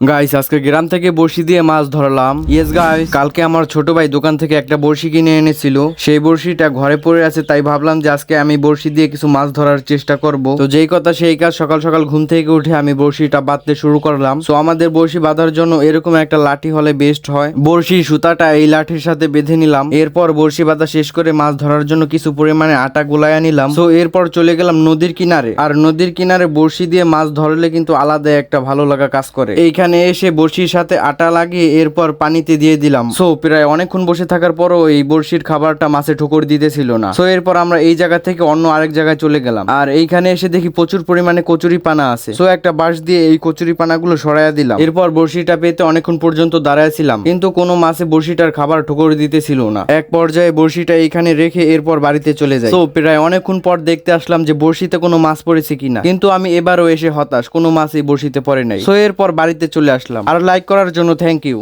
Guys আজকে গ্রাম থেকে বড়শি দিয়ে মাছ ধরলাম। ইয়েস গাইস কালকে আমার ছোট ভাই দোকান থেকে একটা বড়শি কিনে এনেছিল। সেই বড়শিটা ঘরে পড়ে আছে, তাই ভাবলাম যে আজকে আমি বড়শি দিয়ে কিছু মাছ ধরার চেষ্টা করব। তো যেই কথা সেই কাজ, সকাল সকাল ঘুম থেকে উঠে আমি বড়শিটা বাঁধতে শুরু করলাম। তো আমাদের বড়শি বাঁধার জন্য এরকম একটা লাঠি হলে বেস্ট হয়। বড়শির সুতাটা এই লাঠির সাথে বেঁধে নিলাম। এরপর বড়শি বাঁধা শেষ করে মাছ ধরার জন্য কিছু পরিমাণে আটা গোলায়া নিলাম। তো এরপর চলে গেলাম নদীর কিনারে। আর নদীর কিনারে বড়শি দিয়ে মাছ ধরলে কিন্তু আলাদা একটা ভালো লাগা কাজ করে। এইখানে এসে বড়শির সাথে আটা লাগিয়ে এরপর পানিতে দিয়ে দিলাম। সো প্রায় অনেকক্ষণ বসে থাকার পরও এই বড়শির খাবারটা মাছে ঠোকর দিতেছিল না। সো এরপর আমরা এই জায়গা থেকে অন্য আরেক জায়গায় চলে গেলাম। আর এইখানে এসে দেখি প্রচুর পরিমাণে কচুরি পানা আছে। সো একটা বাঁশ দিয়ে এই কচুরি পানাগুলো সরাইয়া দিলাম। এরপর বড়শিটা পেতে অনেকক্ষণ পর্যন্ত দাঁড়ায় ছিলাম। কিন্তু কোনো মাছে বড়শিটার খাবার ঠোকর দিতেছিল না। এক পর্যায়ে বড়শিটা এইখানে রেখে এরপর বাড়িতে চলে যায় তো প্রায় অনেকক্ষণ পর দেখতে আসলাম যে বড়শিতে কোনো মাছ পড়েছে কিনা। কিন্তু আমি এবারও এসে হতাশ। কোনো মাছই বড়শিতে পড়ে নাই। সো এরপর বাড়িতে চলে আসলাম। আর লাইক করার জন্য থ্যাংক ইউ